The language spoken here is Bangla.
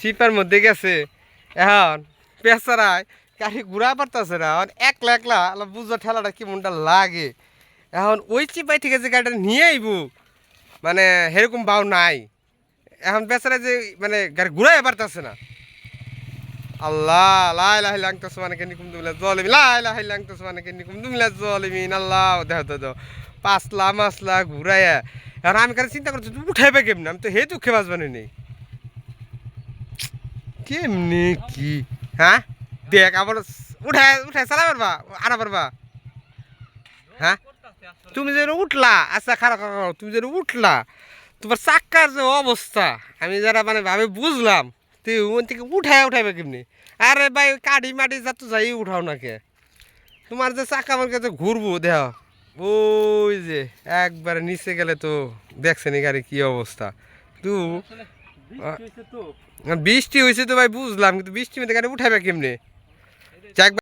চিপার মধ্যে গেছে। এখন পেঁচারায় গাড়ি ঘুরা পারতেছে না। এখন একলা একলা বুঝো ঠেলাটা কি মনটা লাগে। এখন ওই চিপাই থেকে যে গাড়িটা নিয়ে আইব মানে সেরকম বাউ নাই। এখন বেচারা যে মানে গাড়ি ঘুরাই পারতেছে না। আল্লাহ লাই লাই লাংতাস মানে কেনি কুম দুমিলা জলিমি লাই লাই লাংতাস মানে কেনি কুম দুমিলা জলিমি আল্লাহ, দেহ দেহ পাঁচলা মাসলা ঘুরাইয়া। এখন আমি কারণ চিন্তা করছি, উঠাইবে কেমনি? আমি তো হে দুঃখে বাঁচবানি নেই। কেমনি কি? হ্যাঁ? দেখ আবার উঠায় উঠায় চালা পারবা আনা পারবা হ্যাঁ? তুমি যেন উঠলা আচ্ছা খারাপ খারাপ তুমি যেন উঠলা। তোমার চাক্কার যে অবস্থা, আমি যারা মানে ভাবে বুঝলাম, তুই ওখান থেকে উঠায় উঠাইবে কেমনি? আরে ভাই কাঠি মাটি যা তো যাই উঠাও না কে? তোমার যে চাক্কা আমার কাছে ঘুরবো, দেহ। ওই যে, একবারে নিচে গেলে তো দেখছেন এই গাড়ি কি অবস্থা। তু বৃষ্টি হয়েছে তো। ভাই বুঝলাম কিন্তু বৃষ্টি মধ্যে গাড়ি উঠাবে কেমনে?